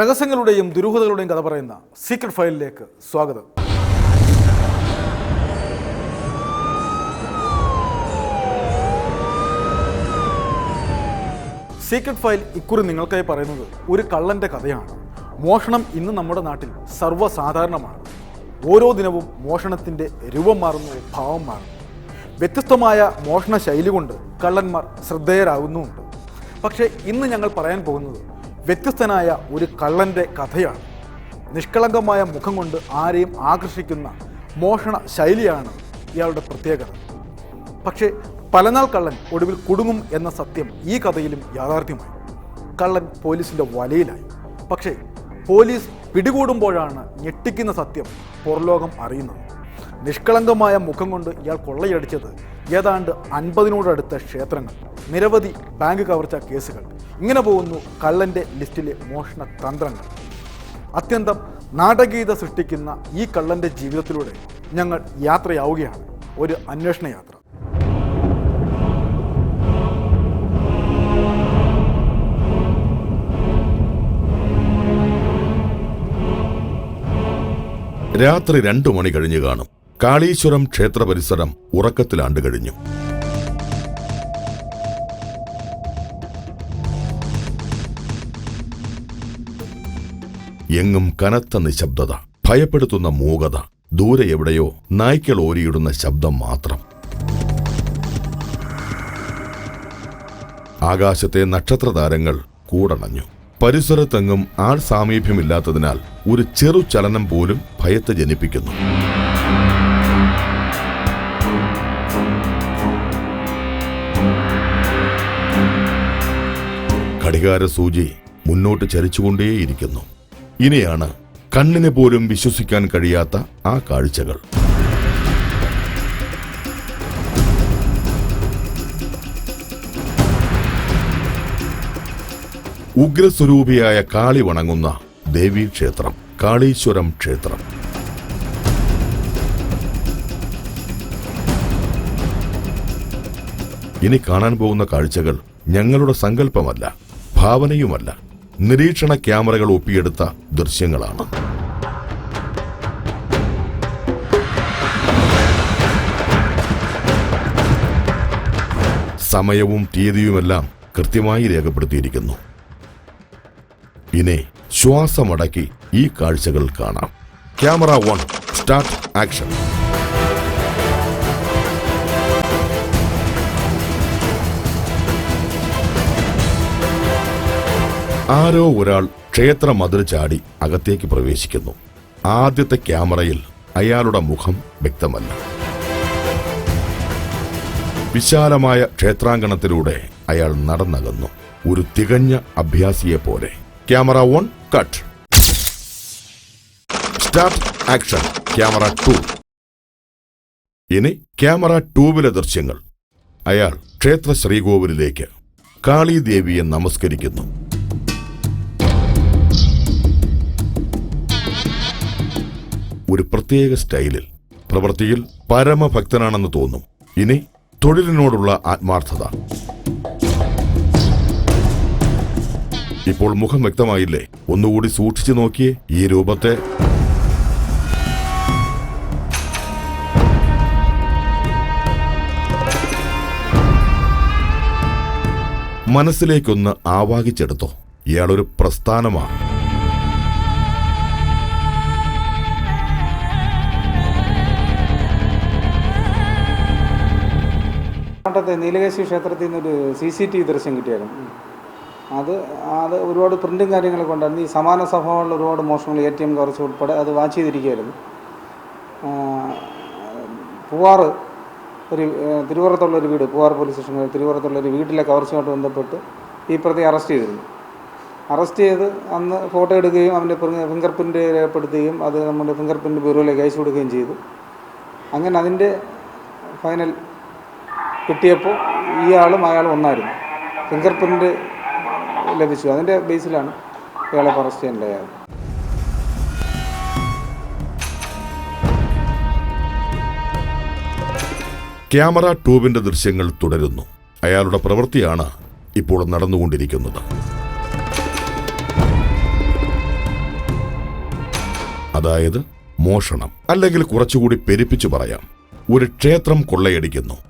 രഹസ്യങ്ങളുടെയും ദുരൂഹതകളുടെയും കഥ പറയുന്ന സീക്രട്ട് ഫയലിലേക്ക് സ്വാഗതം. സീക്രട്ട് ഫയൽ ഇക്കുറി നിങ്ങൾക്കായി പറയുന്നത് ഒരു കള്ളന്റെ കഥയാണ്. മോഷണം ഇന്ന് നമ്മുടെ നാട്ടിൽ സർവസാധാരണമാണ്. ഓരോ ദിനവും മോഷണത്തിന്റെ രൂപം മാറുന്നു ഭാവം മാറുന്നു. വ്യത്യസ്തമായ മോഷണ ശൈലി കൊണ്ട് കള്ളന്മാർ ശ്രദ്ധേയരാകുന്നുമുണ്ട്. പക്ഷേ ഇന്ന് ഞങ്ങൾ പറയാൻ പോകുന്നത് വ്യത്യസ്തനായ ഒരു കള്ളന്റെ കഥയാണ്. നിഷ്കളങ്കമായ മുഖം കൊണ്ട് ആരെയും ആകർഷിക്കുന്ന മോഷണ ശൈലിയാണ് ഇയാളുടെ പ്രത്യേകത. പക്ഷേ പലനാൾ കള്ളൻ ഒടുവിൽ കുടുങ്ങും എന്ന സത്യം ഈ കഥയിലും യാഥാർത്ഥ്യമായി. കള്ളൻ പോലീസിന്റെ വലയിലായി. പക്ഷേ പോലീസ് പിടികൂടുമ്പോഴാണ് ഞെട്ടിക്കുന്ന സത്യം പുറലോകം അറിയുന്നത്. നിഷ്കളങ്കമായ മുഖം കൊണ്ട് ഇയാൾ കൊള്ളയടിച്ചത് ഏതാണ്ട് അൻപതിനോടടുത്ത ക്ഷേത്രങ്ങൾ നിരവധി ബാങ്ക് കവർച്ച കേസുകൾ. ഇങ്ങനെ പോകുന്നു കള്ളന്റെ ലിസ്റ്റിലെ മോഷണ തന്ത്രങ്ങൾ. അത്യന്തം നാടകീയത സൃഷ്ടിക്കുന്ന ഈ കള്ളന്റെ ജീവിതത്തിലൂടെ ഞങ്ങൾ യാത്രയാവുകയാണ്. ഒരു അന്വേഷണ യാത്ര. രാത്രി രണ്ടു മണി കഴിഞ്ഞു കാണും. കാളീശ്വരം ക്ഷേത്ര പരിസരം ഉറക്കത്തിലാണ്ട് കഴിഞ്ഞു. എങ്ങും കനത്ത നിശബ്ദത ഭയപ്പെടുത്തുന്ന മൂകത ദൂരെ എവിടെയോ നായ്ക്കൾ ഓരിയിടുന്ന ശബ്ദം മാത്രം. ആകാശത്തെ നക്ഷത്രതാരങ്ങൾ കൂടണഞ്ഞു. പരിസരത്തെങ്ങും ആൾ സാമീപ്യമില്ലാത്തതിനാൽ ഒരു ചെറു ചലനം പോലും ഭയത്തെ ജനിപ്പിക്കുന്നു. ഘടികാര സൂചി മുന്നോട്ട് ചരിച്ചുകൊണ്ടേയിരിക്കുന്നു. ഇനിയാണ് കണ്ണിന് പോലും വിശ്വസിക്കാൻ കഴിയാത്ത ആ കാഴ്ചകൾ. ഉഗ്രസ്വരൂപിയായ കാളി വണങ്ങുന്ന ദേവീക്ഷേത്രം കാളീശ്വരം ക്ഷേത്രം. ഇനി കാണാൻ പോകുന്ന കാഴ്ചകൾ ഞങ്ങളുടെ സങ്കല്പമല്ല. ഭാവനയുമല്ല. നിരീക്ഷണ ക്യാമറകൾ ഒപ്പിയെടുത്ത ദൃശ്യങ്ങളാണ്. സമയവും തീയതിയുമെല്ലാം കൃത്യമായി രേഖപ്പെടുത്തിയിരിക്കുന്നു. ഇനി ശ്വാസമടക്കി ഈ കാഴ്ചകൾ കാണാം. Camera one start action. ആരോ ഒരാൾ ക്ഷേത്ര മതിൽ ചാടി അകത്തേക്ക് പ്രവേശിക്കുന്നു. ആദ്യത്തെ ക്യാമറയിൽ അയാളുടെ മുഖം വ്യക്തമല്ല. വിശാലമായ ക്ഷേത്രാങ്കണത്തിലൂടെ അയാൾ നടന്നകന്നു. ഒരു തികഞ്ഞ അഭ്യാസിയെ പോലെ. Camera one cut. Start action camera two. ഇനി ക്യാമറ ടൂവിലെ ദൃശ്യങ്ങൾ. അയാൾ ക്ഷേത്ര ശ്രീകോവിലിലേക്ക് കാളീദേവിയെ നമസ്കരിക്കുന്നു. ഒരു പ്രത്യേക സ്റ്റൈലിൽ. പ്രവൃത്തിയിൽ പരമഭക്തനാണെന്ന് തോന്നും. ഇനി തൊഴിലിനോടുള്ള ആത്മാർത്ഥത. ഇപ്പോൾ മുഖം വ്യക്തമായില്ലേ? ഒന്നുകൂടി സൂക്ഷിച്ചു നോക്കിയേ ഈ രൂപത്തെ. മനസ്സിലേക്കൊന്ന് ആവാഹിച്ചെടുത്തോ. ഇയാളൊരു പ്രസ്ഥാനമാണ് കോട്ടയത്തെ നീലകേശി ക്ഷേത്രത്തിൽ നിന്നൊരു സി സി ടി വി ദൃശ്യം കിട്ടിയായിരുന്നു അത് അത് ഒരുപാട് പ്രിന്റും കാര്യങ്ങളൊക്കെ ഉണ്ടായിരുന്നു ഈ സമാന സ്വഭാവമുള്ള ഒരുപാട് മോഷണങ്ങൾ എ ടി എം കവർച്ച ഉൾപ്പെടെ അത് വാച്ച് ചെയ്തിരിക്കുകയായിരുന്നു. പൂവാറ് ഒരു തിരുവോറത്തുള്ളൊരു വീട് പൂവാർ പോലീസ് സ്റ്റേഷൻ തിരുവറത്തുള്ള ഒരു വീട്ടിലെ കവർച്ചയുമായിട്ട് ബന്ധപ്പെട്ട് ഈ പ്രതി അറസ്റ്റ് ചെയ്തിരുന്നു. അറസ്റ്റ് ചെയ്ത് അന്ന് ഫോട്ടോ എടുക്കുകയും അവന്റെ ഫിംഗർ പ്രിന്റ് രേഖപ്പെടുത്തുകയും അത് നമ്മുടെ ഫിംഗർ പ്രിന്റ് ബ്യൂറോയിലേക്ക് അയച്ചു കൊടുക്കുകയും ചെയ്തു. അങ്ങനെ അതിന്റെ ഫൈനൽ കിട്ടിയപ്പോൾ ഇയാളും അയാളും ഒന്നായിരുന്നു. ഫിംഗർ പ്രിന്റ് ലഭിച്ചു. അതിന്റെ ബേസിലാണ് ഇയാളെ അറസ്റ്റ് ചെയ്യേണ്ടതായത് ക്യാമറ ട്യൂബിന്റെ ദൃശ്യങ്ങൾ തുടരുന്നു. അയാളുടെ പ്രവൃത്തിയാണ് ഇപ്പോൾ നടന്നുകൊണ്ടിരിക്കുന്നത്. അതായത് മോഷണം. അല്ലെങ്കിൽ കുറച്ചുകൂടി പെരുപ്പിച്ചു പറയാം. ഒരു ക്ഷേത്രം കൊള്ളയടിക്കുന്നു.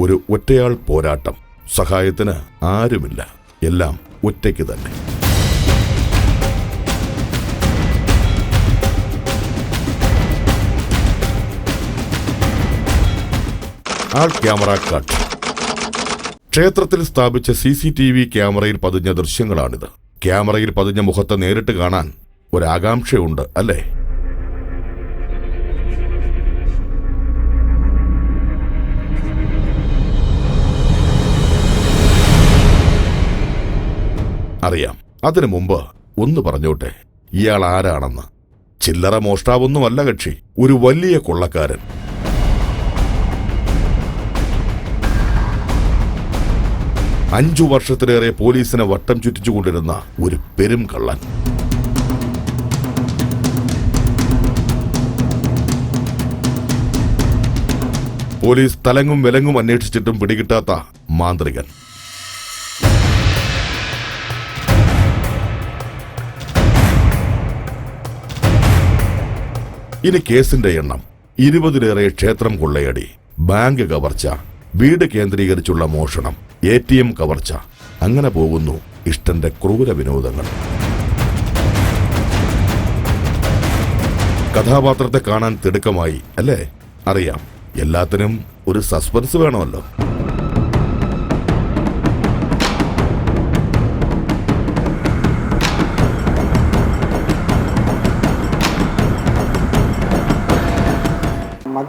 ഒരു ഒറ്റയാൾ പോരാട്ടം. സഹായത്തിന് ആരുമില്ല. എല്ലാം ഒറ്റയ്ക്ക് തന്നെ. ആൾ ക്യാമറ ക്ഷേത്രത്തിൽ സ്ഥാപിച്ച സി സി ടി വി ക്യാമറയിൽ പതിഞ്ഞ ദൃശ്യങ്ങളാണിത്. ക്യാമറയിൽ പതിഞ്ഞ മുഖത്തെ നേരിട്ട് കാണാൻ ഒരാകാംക്ഷയുണ്ട് അല്ലേ? അറിയാം. അതിനു മുമ്പ് ഒന്ന് പറഞ്ഞോട്ടെ ഇയാൾ ആരാണെന്ന്. ചില്ലറ മോഷ്ടാവൊന്നുമല്ല കക്ഷി ഒരു വലിയ കൊള്ളക്കാരൻ. അഞ്ചു വർഷത്തിലേറെ പോലീസിനെ വട്ടം ചുറ്റിച്ചുകൊണ്ടിരുന്ന ഒരു പെരും കള്ളൻ. പോലീസ് തലങ്ങും വിലങ്ങും അന്വേഷിച്ചിട്ടും പിടികിട്ടാത്ത മാന്ത്രികൻ. ഇനി കേസിന്റെ എണ്ണം ഇരുപതിലേറെ ക്ഷേത്രം കൊള്ളയടി ബാങ്ക് കവർച്ച വീട് കേന്ദ്രീകരിച്ചുള്ള മോഷണം എ ടി എം കവർച്ച. അങ്ങനെ പോകുന്നു ഇഷ്ടന്റെ ക്രൂര വിനോദങ്ങൾ. കഥാപാത്രത്തെ കാണാൻ തിടുക്കമായി അല്ലേ? അറിയാം. എല്ലാത്തിനും ഒരു സസ്പെൻസ് വേണമല്ലോ.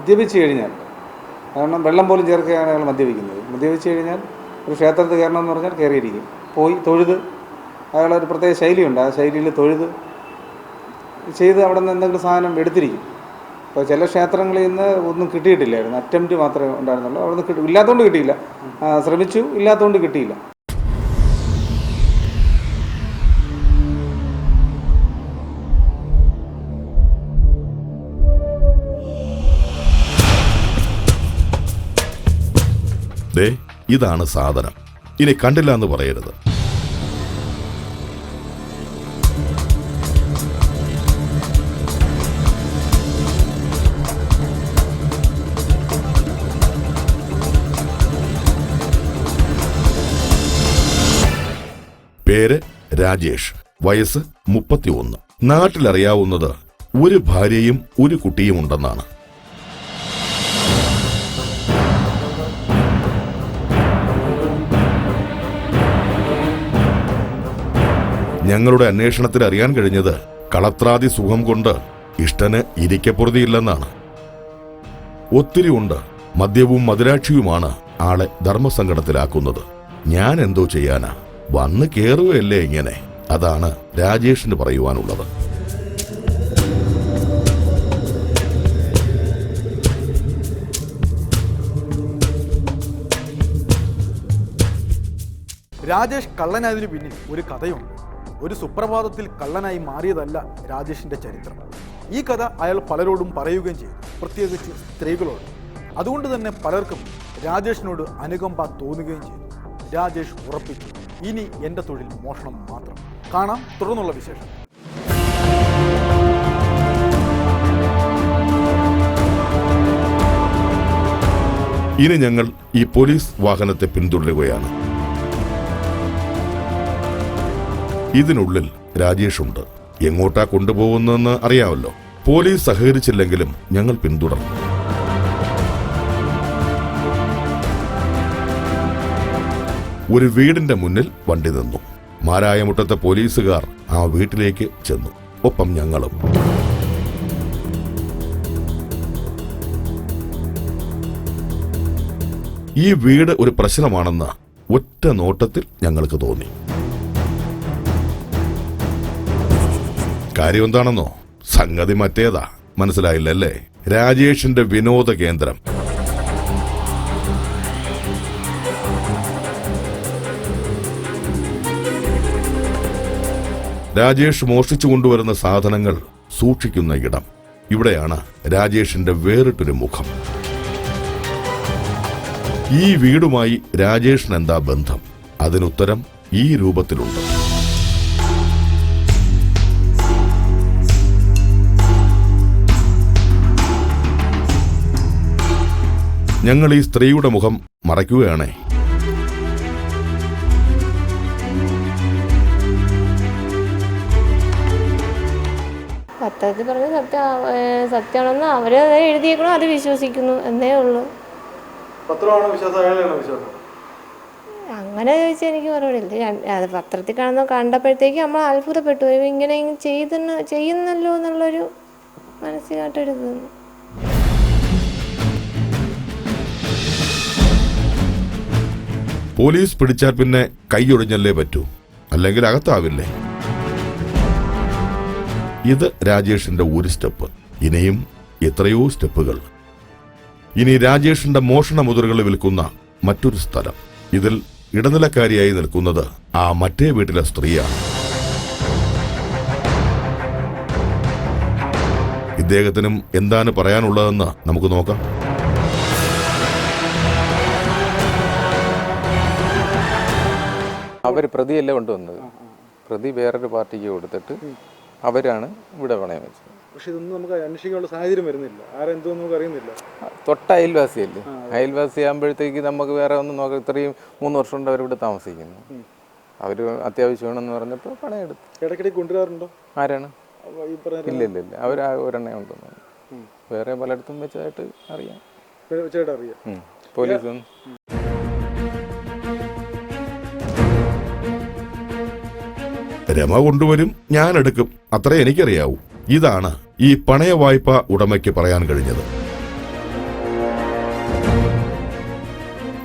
മദ്യപിച്ച് കഴിഞ്ഞാൽ കാരണം വെള്ളം പോലും ചേർക്കുകയാണ് അയാൾ മദ്യപിക്കുന്നത്. മദ്യപിച്ച് കഴിഞ്ഞാൽ ഒരു ക്ഷേത്രത്തിൽ കയറണമെന്ന് പറഞ്ഞാൽ കയറിയിരിക്കും. പോയി തൊഴുത് അയാളൊരു പ്രത്യേക ശൈലിയുണ്ട്. ആ ശൈലിയിൽ തൊഴുത് ചെയ്ത് അവിടെ നിന്ന് എന്തെങ്കിലും സാധനം എടുത്തിരിക്കും. അപ്പോൾ ചില ക്ഷേത്രങ്ങളിൽ നിന്ന് ഒന്നും കിട്ടിയിട്ടില്ലായിരുന്നു. അറ്റംപ്റ്റ് മാത്രമേ ഉണ്ടായിരുന്നുള്ളൂ. അവിടെ നിന്ന് കിട്ടി ഇല്ലാത്തതുകൊണ്ട് കിട്ടിയില്ല. ശ്രമിച്ചു ഇല്ലാത്തതുകൊണ്ട് കിട്ടിയില്ല. ദേ ഇതാണ് സാധനം. ഇനി കണ്ടില്ല എന്ന് പറയരുത്. പേര് രാജേഷ് വയസ്സ് മുപ്പത്തിയൊന്ന്. നാട്ടിലറിയാവുന്നത് ഒരു ഭാര്യയും ഒരു കുട്ടിയും ഉണ്ടെന്നാണ്. ഞങ്ങളുടെ അന്വേഷണത്തിൽ അറിയാൻ കഴിഞ്ഞത് കളത്രാതി സുഖം കൊണ്ട് ഇഷ്ടന് ഇരിക്കപ്പുറതിയില്ലെന്നാണ്. ഒത്തിരി ഉണ്ട് മദ്യവും മധുരാക്ഷിയുമാണ് ആളെ ധർമ്മസങ്കടത്തിലാക്കുന്നത്. ഞാൻ എന്തോ ചെയ്യാനാ? വന്ന് കേറുകയല്ലേ ഇങ്ങനെ? അതാണ് രാജേഷിന് പറയുവാനുള്ളത്. രാജേഷ് കള്ളനായതിനു പിന്നിൽ ഒരു കഥയുണ്ട്. ഒരു സുപ്രഭാതത്തിൽ കള്ളനായി മാറിയതല്ല രാജേഷിന്റെ ചരിത്രം. ഈ കഥ അയാൾ പലരോടും പറയുകയും ചെയ്തു. പ്രത്യേകിച്ച് സ്ത്രീകളോട്. അതുകൊണ്ട് തന്നെ പലർക്കും രാജേഷിനോട് അനുകമ്പ തോന്നുകയും ചെയ്തു. രാജേഷ് ഉറപ്പിച്ചു. ഇനി എന്റെ തൊഴിൽ മോഷണം മാത്രം. കാണാം തുടർന്നുള്ള വിശേഷം ഇനി ഞങ്ങൾ ഈ പോലീസ് വാഹനത്തെ പിന്തുടരുകയാണ്. ഇതിനുള്ളിൽ രാജേഷ് ഉണ്ട് എങ്ങോട്ടാ കൊണ്ടുപോകുന്നതെന്ന് അറിയാമല്ലോ. പോലീസ് സഹകരിച്ചില്ലെങ്കിലും ഞങ്ങൾ പിന്തുടർന്നു. ഒരു വീടിന്റെ മുന്നിൽ വണ്ടി നിന്നു. മാരായമുട്ടത്തെ പോലീസുകാർ ആ വീട്ടിലേക്ക് ചെന്നു. ഒപ്പം ഞങ്ങളും. ഈ വീട് ഒരു പ്രശ്നമാണെന്ന് ഒറ്റ നോട്ടത്തിൽ ഞങ്ങൾക്ക് തോന്നി. കാര്യം എന്താണെന്നോ സംഗതി മറ്റേതാ. മനസ്സിലായില്ലല്ലേ? രാജേഷിന്റെ വിനോദ കേന്ദ്രം. രാജേഷ് മോഷ്ടിച്ചു കൊണ്ടുവരുന്ന സാധനങ്ങൾ സൂക്ഷിക്കുന്ന ഇടം. ഇവിടെയാണ് രാജേഷിന്റെ വേറിട്ടൊരു മുഖം. ഈ വീടുമായി രാജേഷിന് എന്താ ബന്ധം? അതിനുത്തരം ഈ രൂപത്തിലുണ്ട്. ഞങ്ങൾ ഈ സ്ത്രീയുടെ മുഖം മറയ്ക്കുകയാണേ. പത്രത്തിൽ പറഞ്ഞ സത്യം സത്യമാണെന്ന് അവർ അത് എഴുതിയേക്കണോ? അത് വിശ്വസിക്കുന്നു എന്നേ ഉള്ളൂ. പത്രമാണോ വിശ്വാസം? വിശ്വാസം? അങ്ങനെ ചോദിച്ചാൽ എനിക്ക് മറുപടിയില്ല ഞാൻ- അത് പത്രത്തിൽ കാണുന്ന കണ്ടപ്പോഴത്തേക്ക് നമ്മൾ അത്ഭുതപ്പെട്ടു. ഇവ ഇങ്ങനെ ചെയ്തെന്ന് ചെയ്യുന്നല്ലോ എന്നുള്ളൊരു മനസ്സിലായിട്ടൊരു ഇത് പോലീസ് പിടിച്ചാൽ പിന്നെ കൈയൊടിഞ്ഞല്ലേ പറ്റൂ. അല്ലെങ്കിൽ അകത്താവില്ലേ? ഇത് രാജേഷിന്റെ ഒരു സ്റ്റെപ്പ്. ഇനിയും എത്രയോ സ്റ്റെപ്പുകൾ. ഇനി രാജേഷിന്റെ മോഷണ മുതലുകൾ വിൽക്കുന്ന മറ്റൊരു സ്ഥലം. ഇതിൽ ഇടനിലക്കാരിയായി നിൽക്കുന്നത് ആ മറ്റേ വീട്ടിലെ സ്ത്രീയാണ്. ഇദ്ദേഹത്തിനും എന്താണ് പറയാനുള്ളതെന്ന് നമുക്ക് നോക്കാം. അവർ പ്രതിയല്ല കൊണ്ടുവന്നത്? പ്രതി വേറൊരു പാർട്ടിക്ക് കൊടുത്തിട്ട് അവരാണ് ഇവിടെ പണയം വെച്ചത്. പക്ഷെ ഇതൊന്നും നമുക്ക് അന്വേഷിക്കാനുള്ള സാഹചര്യം വരുന്നില്ല. ആരെന്തോ നമുക്ക് അറിയുന്നില്ല. തൊട്ട അയൽവാസിയല്ലേ? അയൽവാസി ആകുമ്പോഴത്തേക്ക് നമുക്ക് വേറെ ഒന്നും നോക്കാം ഇത്രയും മൂന്ന് വർഷം കൊണ്ട് അവരിവിടെ താമസിക്കുന്നു. അവർ അത്യാവശ്യം വേണമെന്ന് പറഞ്ഞപ്പോൾ പണയം എടുത്തു ഇടയ്ക്കിടയ്ക്ക് കൊണ്ടുവരാറുണ്ടോ? ആരാണ്? ഇല്ല ഇല്ല ഇല്ല. അവർ ഒരെണ്ണേ ഉണ്ടെന്ന് വേറെ പലയിടത്തും വെച്ചതായിട്ട് അറിയാം. അറിയാം. പോലീസ് രമ കൊണ്ടുവരും ഞാൻ എടുക്കും. അത്രേ എനിക്കറിയാവൂ. ഇതാണ് ഈ പണയ വായ്പ ഉടമയ്ക്ക് പറയാൻ കഴിഞ്ഞത്.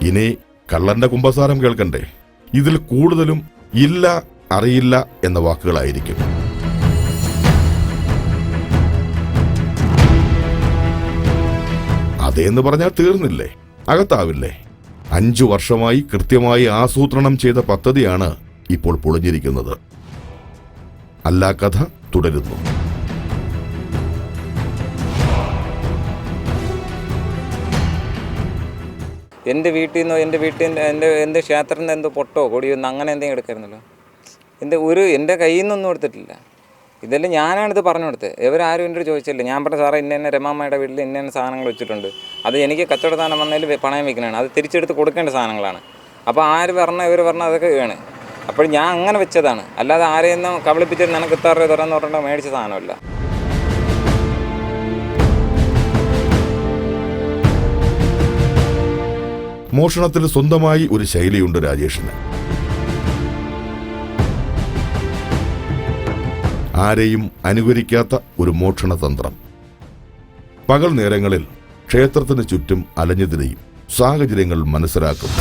ഇനി കള്ളന്റെ കുമ്പസാരം കേൾക്കണ്ടേ? ഇതിൽ കൂടുതലും ഇല്ല അറിയില്ല എന്ന വാക്കുകളായിരിക്കും. അതേന്ന് പറഞ്ഞാൽ തീർന്നില്ലേ? അകത്താവില്ലേ? അഞ്ചു വർഷമായി കൃത്യമായി ആസൂത്രണം ചെയ്ത പദ്ധതിയാണ് ഇപ്പോൾ പൊളിഞ്ഞിരിക്കുന്നത്. അല്ല കഥ തുടരുന്നു. എന്റെ വീട്ടിൽ നിന്നോ എന്റെ വീട്ടിൽ എന്റെ എന്റെ ക്ഷേത്രത്തിൽ നിന്ന് എന്തോ പൊട്ടോ കൊടിയോ അങ്ങനെ എന്തെങ്കിലും എടുക്കായിരുന്നല്ലോ എന്റെ ഒരു എന്റെ കയ്യിൽ നിന്നൊന്നും എടുത്തിട്ടില്ല. ഇതെല്ലാം ഞാനാണിത് പറഞ്ഞു കൊടുത്തത്. ഇവരാരും അടുത്ത് ചോദിച്ചില്ല. ഞാൻ പറഞ്ഞ സാറേ ഇന്ന തന്നെ രമാമ്മയുടെ വീട്ടിൽ ഇന്ന തന്നെ സാധനങ്ങൾ വെച്ചിട്ടുണ്ട്. അത് എനിക്ക് കച്ചവട സാധനം വന്നതിൽ പണയം വെക്കുന്നതാണ് അത് തിരിച്ചെടുത്ത് കൊടുക്കേണ്ട സാധനങ്ങളാണ്. അപ്പോൾ ആര് പറഞ്ഞ ഇവർ പറഞ്ഞ അതൊക്കെ വേണം. അപ്പോൾ ഞാൻ അങ്ങനെ വെച്ചതാണ്. അല്ലാതെ ആരെയൊന്നും കബളിപ്പിച്ചിട്ട് നിനക്ക് ഇത്ര രൂപ തരാമെന്ന് പറഞ്ഞിട്ട് മേടിച്ച സാധനമല്ല. മോഷണത്തിൽ സ്വന്തമായി ഒരു ശൈലിയുണ്ട് രാജേഷിന്. ആരെയും അനുകരിക്കാത്ത ഒരു മോഷണ തന്ത്രം. പകൽ നേരങ്ങളിൽ ക്ഷേത്രത്തിന് ചുറ്റും അലഞ്ഞു തിരിയും. സാഹചര്യങ്ങൾ മനസ്സിലാക്കും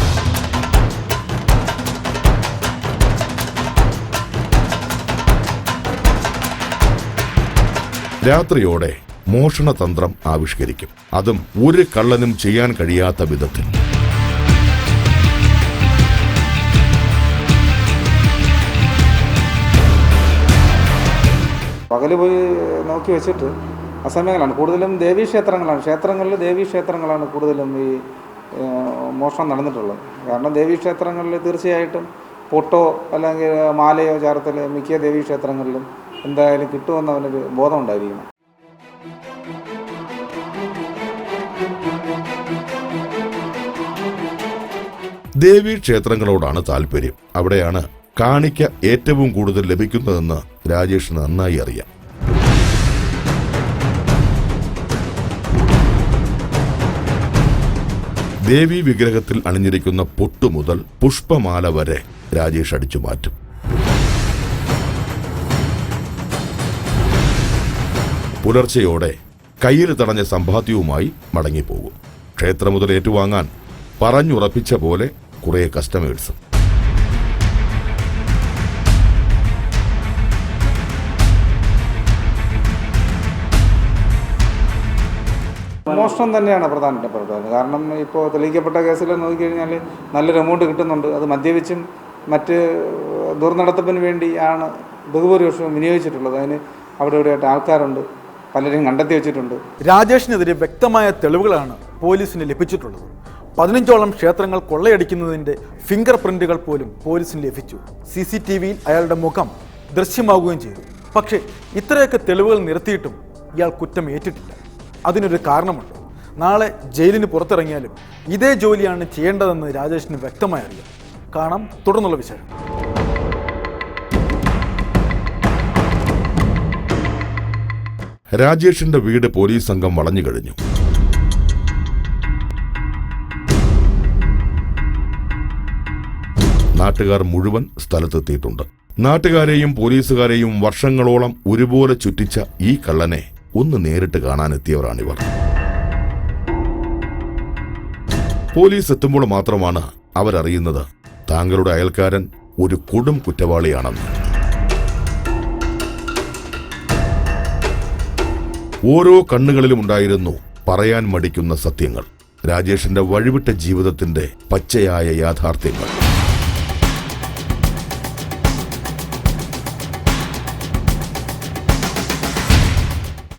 രാത്രിയോടെ മോഷണതന്ത്രം ആവിഷ്കരിക്കും. അതും ഒരു കള്ളനും ചെയ്യാൻ കഴിയാത്ത വിധത്തിൽ. പകൽ പോയി നോക്കി വെച്ചിട്ട് അസമയങ്ങളാണ്. കൂടുതലും ദേവീക്ഷേത്രങ്ങളാണ് ക്ഷേത്രങ്ങളിൽ ദേവീക്ഷേത്രങ്ങളാണ് കൂടുതലും ഈ മോഷണം നടന്നിട്ടുള്ളത്. കാരണം ദേവീക്ഷേത്രങ്ങളിൽ തീർച്ചയായിട്ടും പൊട്ടോ അല്ലെങ്കിൽ മാലയോ ചേർത്തൽ മിക്ക ദേവീക്ഷേത്രങ്ങളിലും എന്തായാലും കിട്ടുമെന്ന് അവനൊരു ബോധം ഉണ്ടായിരിക്കണം ദേവീ ക്ഷേത്രങ്ങളോടാണ് താല്പര്യം. അവിടെയാണ് കാണിക്ക ഏറ്റവും കൂടുതൽ ലഭിക്കുന്നതെന്ന് രാജേഷ് നന്നായി അറിയാം. ദേവി വിഗ്രഹത്തിൽ അണിഞ്ഞിരിക്കുന്ന പൊട്ടു മുതൽ പുഷ്പമാല വരെ രാജേഷ് അടിച്ചു മാറ്റും. പുലർച്ചെയോടെ കയ്യിൽ തടഞ്ഞ സമ്പാദ്യവുമായി മടങ്ങിപ്പോകും. ക്ഷേത്രം മുതൽ ഏറ്റുവാങ്ങാൻ പറഞ്ഞുറപ്പിച്ച പോലെ കുറെ കസ്റ്റമേഴ്സ്. മോഷണം തന്നെയാണ് പ്രധാനപ്പെട്ട കാരണം ഇപ്പോൾ തെളിയിക്കപ്പെട്ട കേസിൽ നോക്കിക്കഴിഞ്ഞാൽ നല്ലൊരു എമൗണ്ട് കിട്ടുന്നുണ്ട്. അത് മദ്യപിച്ചും മറ്റ് ദുർനടത്തിപ്പിന് വേണ്ടിയാണ് ബഹുഭൂരിപക്ഷവും വിനിയോഗിച്ചിട്ടുള്ളത്. അതിന് അവിടെ ഇവിടെയായിട്ട് ആൾക്കാരുണ്ട്. പലരെയും കണ്ടെത്തി വെച്ചിട്ടുണ്ട്. രാജേഷിനെതിരെ വ്യക്തമായ തെളിവുകളാണ് പോലീസിന് ലഭിച്ചിട്ടുള്ളത്. പതിനഞ്ചോളം ക്ഷേത്രങ്ങൾ കൊള്ളയടിക്കുന്നതിന്റെ ഫിംഗർ പ്രിന്റുകൾ പോലും പോലീസിന് ലഭിച്ചു. സി സി ടി വിയിൽ അയാളുടെ മുഖം ദൃശ്യമാവുകയും ചെയ്തു. പക്ഷേ ഇത്രയൊക്കെ തെളിവുകൾ നിരത്തിയിട്ടും ഇയാൾ കുറ്റം ഏറ്റിട്ടില്ല. അതിനൊരു കാരണമുണ്ട്. നാളെ ജയിലിന് പുറത്തിറങ്ങിയാലും ഇതേ ജോലിയാണ് ചെയ്യേണ്ടതെന്ന് രാജേഷിന് വ്യക്തമായി അറിയാം. കാണാം തുടർന്നുള്ള വിശേഷം രാജേഷിന്റെ വീട് പോലീസ് സംഘം വളഞ്ഞു കഴിഞ്ഞു. നാട്ടുകാർ മുഴുവൻ സ്ഥലത്തെത്തിയിട്ടുണ്ട്. നാട്ടുകാരെയും പോലീസുകാരെയും വർഷങ്ങളോളം ഒരുപോലെ ചുറ്റിച്ച ഈ കള്ളനെ ഒന്ന് നേരിട്ട് കാണാനെത്തിയവരാണിവർ. പോലീസ് എത്തുമ്പോൾ മാത്രമാണ് അവരറിയുന്നത് താങ്കളുടെ അയൽക്കാരൻ ഒരു കൊടും കുറ്റവാളിയാണെന്ന്. ഓരോ കണ്ണുകളിലും ഉണ്ടായിരുന്നു പറയാൻ മടിക്കുന്ന സത്യങ്ങൾ. രാജേഷിന്റെ വഴിവിട്ട ജീവിതത്തിന്റെ പച്ചയായ യാഥാർത്ഥ്യങ്ങൾ.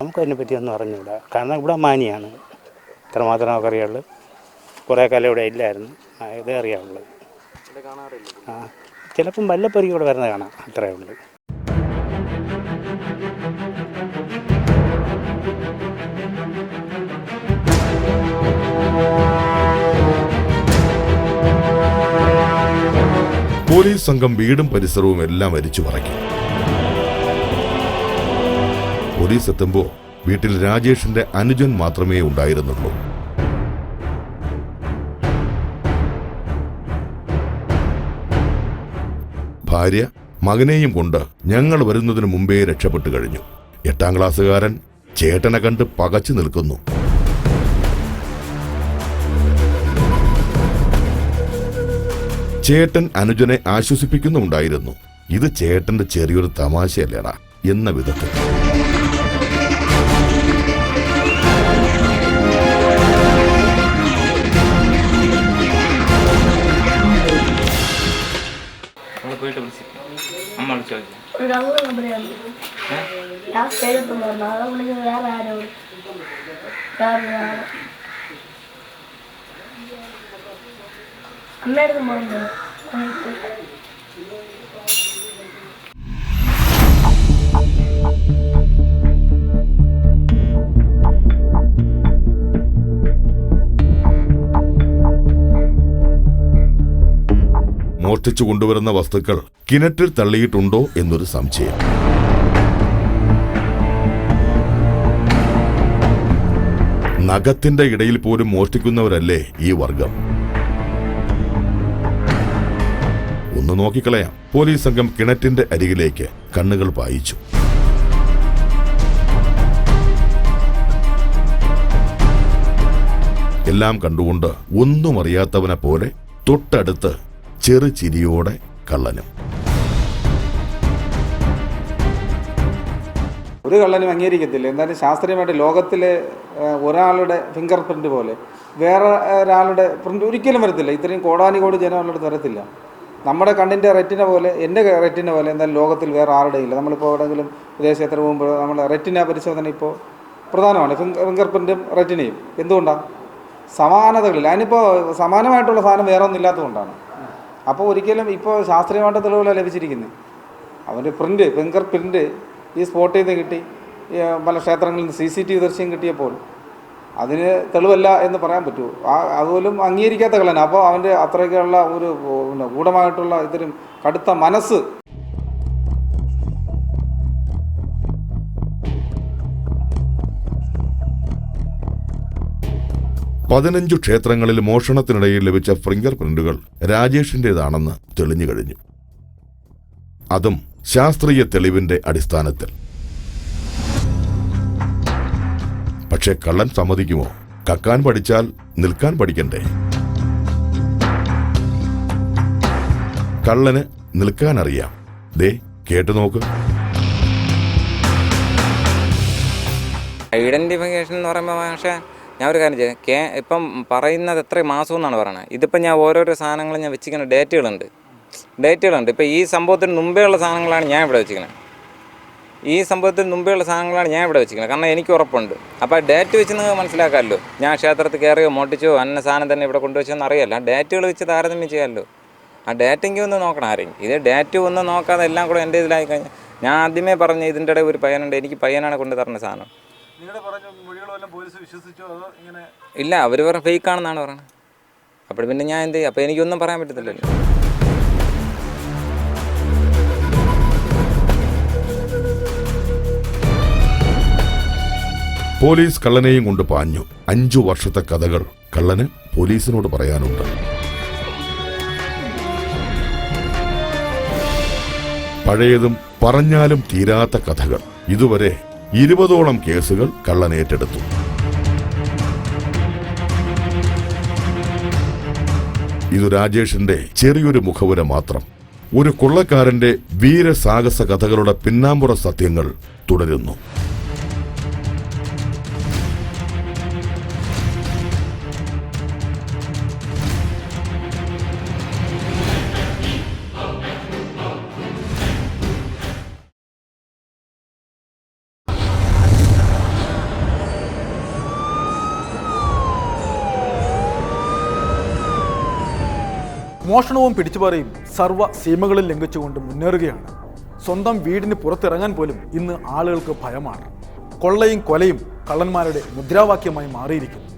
നമുക്കതിനെ പറ്റിയൊന്നും അറിഞ്ഞൂടാ. കാരണം ഇവിടെ മാനിയാണ്. ഇത്രമാത്രം നമുക്ക് അറിയുള്ളൂ കുറേ കാലം ഇവിടെ ഇല്ലായിരുന്നു. ഇതേ അറിയാവുള്ളൂ. ആ ചിലപ്പം വല്ലപ്പൊരിക്കും ഇവിടെ വരുന്നത് കാണാം. അത്രയേ ഉള്ളൂ. പോലീസ് സംഘം വീടും പരിസരവും എല്ലാം അരിച്ചു പറക്കി. പോലീസ് എത്തുമ്പോ വീട്ടിൽ രാജേഷിന്റെ അനുജൻ മാത്രമേ ഉണ്ടായിരുന്നുള്ളൂ. ഭാര്യ മകനെയും കൊണ്ട് ഞങ്ങൾ വരുന്നതിന് മുമ്പേ രക്ഷപ്പെട്ടു കഴിഞ്ഞു. എട്ടാം ക്ലാസ്സുകാരൻ ചേട്ടനെ കണ്ട് പകച്ചു നിൽക്കുന്നു. ചേട്ടൻ അനുജനെ ആശ്വസിപ്പിക്കുന്നുണ്ടായിരുന്നു ഇത് ചേട്ടന്റെ ചെറിയൊരു തമാശയല്ലേടാ എന്ന വിധത്തിൽ. പോയിട്ട് വിളിക്കുന്നത് വേറെ ആരോ ചോദിച്ചു ഒരു കള്ള നമ്പറാണ് ലാസ്റ്റ് എഴുത്തെന്ന് പറഞ്ഞു അതെ വിളിക്കുന്നത് വേറെ ആരോ വേറെ ആൾ അമ്മയുടെ മോളുണ്ട് മോഷ്ടിച്ചു കൊണ്ടുവരുന്ന വസ്തുക്കൾ കിണറ്റിൽ തള്ളിയിട്ടുണ്ടോ എന്നൊരു സംശയം. നഗത്തിന്റെ ഇടയിൽ പോലും മോഷ്ടിക്കുന്നവരല്ലേ ഈ വർഗം? ഒന്ന് നോക്കിക്കളയാം. പോലീസ് സംഘം കിണറ്റിന്റെ അരികിലേക്ക് കണ്ണുകൾ പായിച്ചു. എല്ലാം കണ്ടുകൊണ്ട് ഒന്നും അറിയാത്തവനെ പോലെ തൊട്ടടുത്ത് ചെറു ചിരിയോടെ കള്ളനും. ഒരു കള്ളനും അംഗീകരിക്കത്തില്ല. എന്തായാലും ശാസ്ത്രീയമായിട്ട് ലോകത്തിലെ ഒരാളുടെ ഫിംഗർ പ്രിന്റ് പോലെ വേറെ ഒരാളുടെ പ്രിന്റ് ഒരിക്കലും വരത്തില്ല. ഇത്രയും കോടാനുകോടി ജനമുള്ളിടത്ത് വരത്തില്ല. നമ്മുടെ കണ്ണിന്റെ റെറ്റിന പോലെ എന്റെ റെറ്റിന പോലെ എന്തായാലും ലോകത്തിൽ വേറെ ആരുടെ ഇല്ല. നമ്മളിപ്പോൾ എവിടെയെങ്കിലും വിദേശയാത്ര പോകുമ്പോൾ നമ്മൾ റെറ്റിന പരിശോധന ഇപ്പോൾ പ്രധാനമാണ്. ഫിംഗർ പ്രിന്റും റെറ്റിനയും എന്തുകൊണ്ടാണ് സമാനതകളില്ല. അതിനിപ്പോൾ സമാനമായിട്ടുള്ള സാധനം വേറെ ഒന്നും ഇല്ലാത്തതുകൊണ്ടാണ്. അപ്പോൾ ഒരിക്കലും ഇപ്പോൾ ശാസ്ത്രീയമായിട്ട് തെളിവുകൾ ലഭിച്ചിരിക്കുന്നത് അവന്റെ പ്രിന്റ് ഫിംഗർ പ്രിന്റ് ഈ സ്പോട്ടിൽ നിന്ന് കിട്ടി. പല ക്ഷേത്രങ്ങളിൽ നിന്ന് സി സി ടി വി ദൃശ്യം കിട്ടിയപ്പോൾ അതിന് തെളിവല്ല എന്ന് പറയാൻ പറ്റൂ. ആ അതുപോലും അംഗീകരിക്കാത്ത കളന അപ്പോൾ അവന്റെ അത്രയ്ക്കുള്ള ഒരു പിന്നെ ഗൂഢമായിട്ടുള്ള ഇത്തരം കടുത്ത മനസ്സ്. പതിനഞ്ചു ക്ഷേത്രങ്ങളിൽ മോഷണത്തിനിടയിൽ ലഭിച്ച ഫിംഗർ പ്രിന്റുകൾ രാജേഷിന്റെതാണെന്ന് തെളിഞ്ഞു കഴിഞ്ഞു. അതും ശാസ്ത്രീയ തെളിവിന്റെ അടിസ്ഥാനത്തിൽ. പക്ഷെ കള്ളൻ സമ്മതിക്കുമോ? കക്കാൻ പഠിച്ചാൽ നിൽക്കാൻ പഠിക്കണ്ടേ? കള്ളന് നിൽക്കാൻ അറിയാം ദേ കേട്ടു നോക്ക്. ഐഡന്റിഫിക്കേഷൻ എന്ന് പറയുമ്പോൾ പക്ഷെ ഞാൻ ഒരു കാര്യം ചെയ്യാം. കേ ഇപ്പം പറയുന്നത് എത്ര മാസം എന്നാണ് പറയുന്നത് ഇതിപ്പം ഞാൻ ഓരോരോ സാധനങ്ങളും ഞാൻ വെച്ചിരിക്കുന്ന ഡേറ്റുകളുണ്ട്. ഡേറ്റുകളുണ്ട്. ഇപ്പം ഈ സംഭവത്തിന് മുമ്പേ ഉള്ള സാധനങ്ങളാണ് ഞാൻ ഇവിടെ വെച്ചിരിക്കുന്നത് ഈ സംഭവത്തിന് മുമ്പെയുള്ള സാധനങ്ങളാണ് ഞാൻ ഇവിടെ വെച്ചിരിക്കുന്നത്. കാരണം എനിക്ക് ഉറപ്പുണ്ട്. അപ്പോൾ ഡേറ്റ് വെച്ച് നിങ്ങൾക്ക് മനസ്സിലാക്കാമല്ലോ. ഞാൻ ക്ഷേത്രത്തിൽ കയറിയോ മോട്ടിച്ചോ അന്ന സാധനം തന്നെ ഇവിടെ കൊണ്ടുവച്ചോന്ന് അറിയാമല്ലോ. ആ ഡേറ്റുകൾ വെച്ച് താരതമ്യം ചെയ്യാമല്ലോ. ആ ഡേറ്റെങ്കിൽ ഒന്ന് നോക്കണം ആരെങ്കിലും. ഇത് ഡേറ്റ് ഒന്ന് നോക്കാതെ എല്ലാം കൂടെ എന്റെ ഇതിലായി കഴിഞ്ഞാൽ ഞാൻ ആദ്യമേ പറഞ്ഞു ഇതിന്റെ ഇടയിൽ ഒരു പയ്യനുണ്ട്. എനിക്ക് പയ്യനാണ് കൊണ്ടു തരുന്ന സാധനം. ഇല്ല അവർ പറഞ്ഞ ഫേക്ക് ആണെന്നാണ് പറയുന്നത് അപ്പോൾ പിന്നെ ഞാൻ എന്ത് ചെയ്യും? അപ്പോൾ എനിക്കൊന്നും പറയാൻ പറ്റത്തില്ലല്ലോ. പോലീസ് കള്ളനെയും കൊണ്ട് പാഞ്ഞു. അഞ്ചു വർഷത്തെ കഥകൾ കള്ളന് പോലീസിനോട് പറയാനുണ്ട്. പഴയതും പറഞ്ഞാലും തീരാത്ത കഥകൾ. ഇതുവരെ ഇരുപതോളം കേസുകൾ കള്ളൻ ഏറ്റെടുത്തു. ഇത് രാജേഷിന്റെ ചെറിയൊരു മുഖവുര മാത്രം. ഒരു കൊള്ളക്കാരന്റെ വീരസാഹസ കഥകളുടെ പിന്നാമ്പുറ സത്യങ്ങൾ തുടരുന്നു. മോഷണവും പിടിച്ചുപറിയും സർവ സീമകളിൽ ലംഘിച്ചുകൊണ്ട് മുന്നേറുകയാണ്. സ്വന്തം വീടിന് പുറത്തിറങ്ങാൻ പോലും ഇന്ന് ആളുകൾക്ക് ഭയമാണ്. കൊള്ളയും കൊലയും കള്ളന്മാരുടെ മുദ്രാവാക്യമായി മാറിയിരിക്കുന്നു.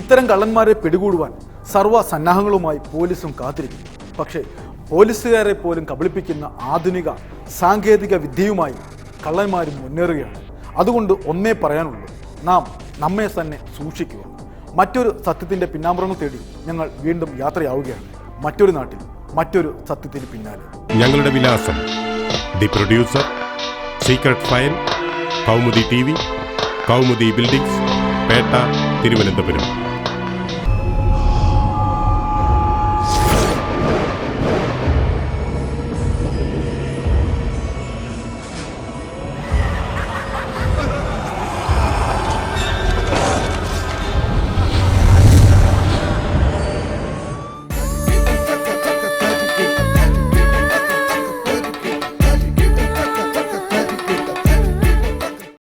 ഇത്തരം കള്ളന്മാരെ പിടികൂടുവാൻ സർവ സന്നാഹങ്ങളുമായി പോലീസും കാത്തിരിക്കുന്നു പക്ഷേ പോലീസുകാരെ പോലും കബളിപ്പിക്കുന്ന ആധുനിക സാങ്കേതിക വിദ്യയുമായി കള്ളന്മാരും മുന്നേറുകയാണ്. അതുകൊണ്ട് ഒന്നേ പറയാനുള്ളൂ നാം നമ്മെ തന്നെ സൂക്ഷിക്കുക. മറ്റൊരു സത്യത്തിന്റെ പിന്നാമ്പുറങ്ങൾ തേടി ഞങ്ങൾ വീണ്ടും യാത്രയാവുകയാണ്. മറ്റൊരു നാട്ടിൽ മറ്റൊരു സത്യത്തിന് പിന്നാലെ. ഞങ്ങളുടെ വിലാസം the producer secret file Kaumudi T V Kaumudi buildings Pettah Thiruvananthapuram.